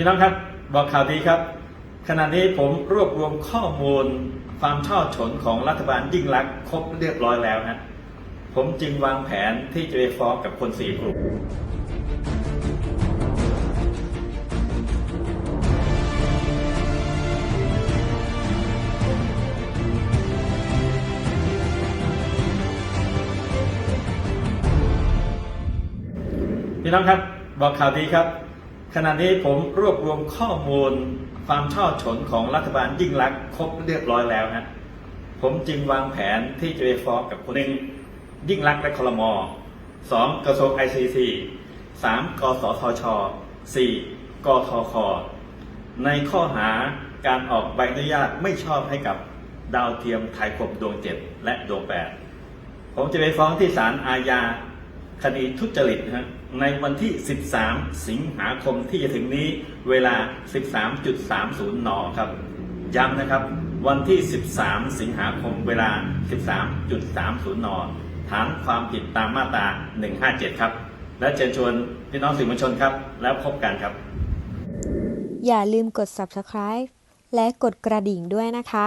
พี่น้องครับบอกข่าวดีครับ ขณะนี้ผมรวบรวมข้อมูลความช่อฉนของรัฐบาลยิ่งลักษณ์ครบเรียบร้อยแล้วฮะผมจึงวางแผนที่จะไปฟ้องกับคนสี่กลุ่มพี่น้องครับบอกข่าวดีครับ ขณะนี้ผมรวบรวมข้อมูลความช่อฉนของรัฐบาลยิ่งลักษณ์ครบเรียบร้อยแล้วฮะผมจึงวางแผนที่จะไปฟ้องกับคนหนึ่งยิ่งลักษณ์และคลมสองกระทรวงไอซีซีสามกสทชสี่กทคในข้อหาการออกใบอนุญาตไม่ชอบให้กับดาวเทียมไทยคมดวงเจ็ดและดวงแปดผมจะไปฟ้องที่ศาลอาญา คดีทุจริตนะฮะในวันที่ 13 สิงหาคมที่จะถึงนี้เวลา 13.30 น ครับ ย้ำนะครับ วันที่ 13 สิงหาคมเวลา 13.30 น ฐานความผิดตามมาตรา 157 ครับ และเชิญชวนพี่น้องสื่อมวลชนครับ แล้วพบกันครับ อย่าลืมกด subscribe และกดกระดิ่งด้วยนะคะ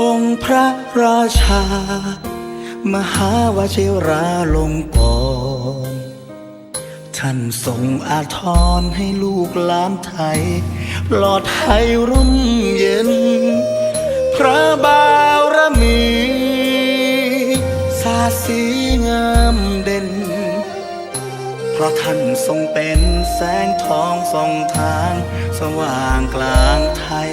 องค์พระราชา มหาวชิราลงกรท่านทรงอาทรให้ลูกหลานไทย ปลอดภัยร่มเย็น พระบารมีสาสีงามเด่น เพราะท่านทรงเป็นแสงทองส่องทาง สว่างกลางไทย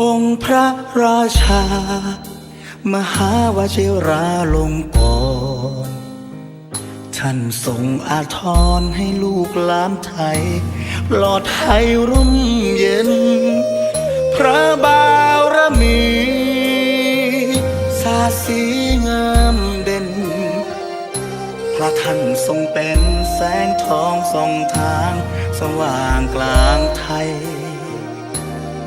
องค์พระราชา มหาวชิราลงกรท่านทรงอาทรให้ลูกหลานไทย ปลอดภัยรุ่มเย็น พระบารมีสาสีงามเด่น พระท่านท่านทรงเป็นแสงทองส่องทาง สว่างกลางไทย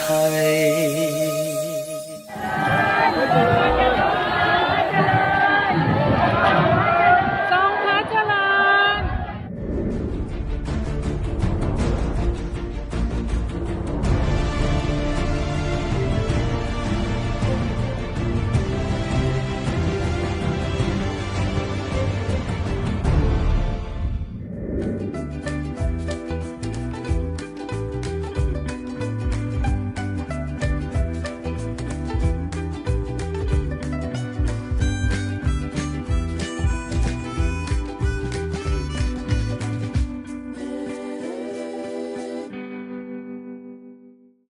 ทย